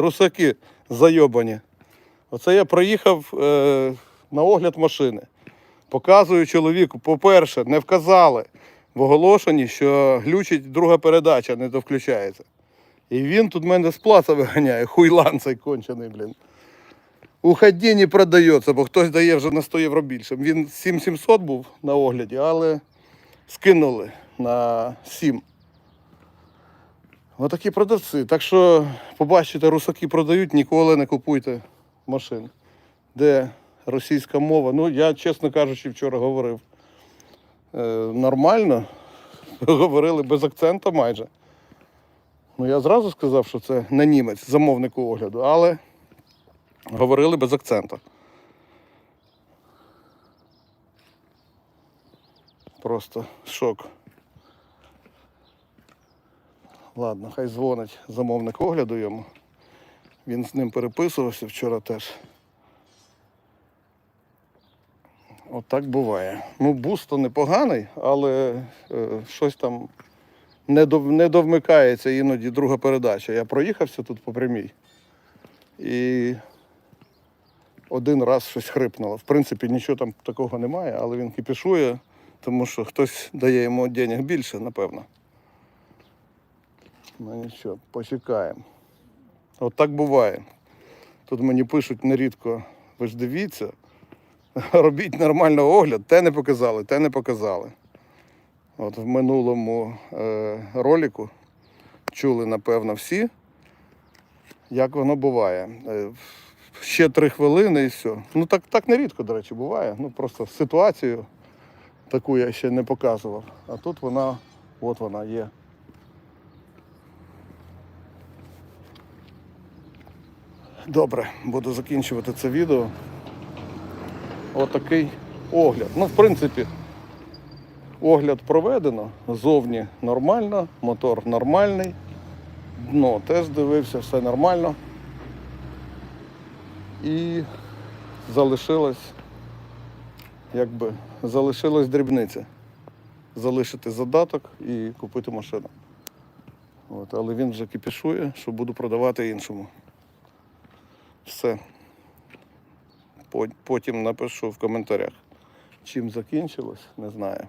Русаки зайобані. Оце я проїхав е, на огляд машини. Показую чоловіку, по-перше, не вказали в оголошенні, що глючить друга передача, не довключається. І він тут мене з плаца виганяє, хуйлан цей кончений, блін. Уході не продається, бо хтось дає вже на 100 євро більше. Він 7700 був на огляді, але скинули на 7. Отакі продавці. Так що побачите, русаки продають, ніколи не купуйте машин. Де російська мова. Ну, я, чесно кажучи, вчора говорив е, нормально. Говорили без акцента майже. Ну, я зразу сказав, що це не німець, замовнику огляду, але говорили без акцента. Просто шок. Ладно, хай дзвонить замовник огляду йому. Він з ним переписувався вчора теж. От буває. Ну, бус то непоганий, але е, щось там не, дов, не довмикається іноді друга передача. Я проїхався тут по прямій і один раз щось хрипнуло. В принципі, нічого там такого немає, але він кипішує, тому що хтось дає йому денег більше, напевно. Ну нічого, почекаємо. От так буває. Тут мені пишуть нерідко, ви ж дивіться, робіть нормально огляд, те не показали, те не показали. От в минулому е, ролику чули, напевно, всі, як воно буває. Е, ще три хвилини і все. Ну так, так нерідко, до речі, буває. Ну просто ситуацію таку я ще не показував. А тут вона, от вона є. Добре, буду закінчувати це відео. Отакий огляд. Ну, в принципі, огляд проведено. Зовні нормально, мотор нормальний. Дно теж дивився, все нормально. І залишилось, якби, залишилась дрібниця. Залишити задаток і купити машину. От, але він вже кипішує, що буду продавати іншому. Все. Потім напишу в коментарях, чим закінчилось, не знаю.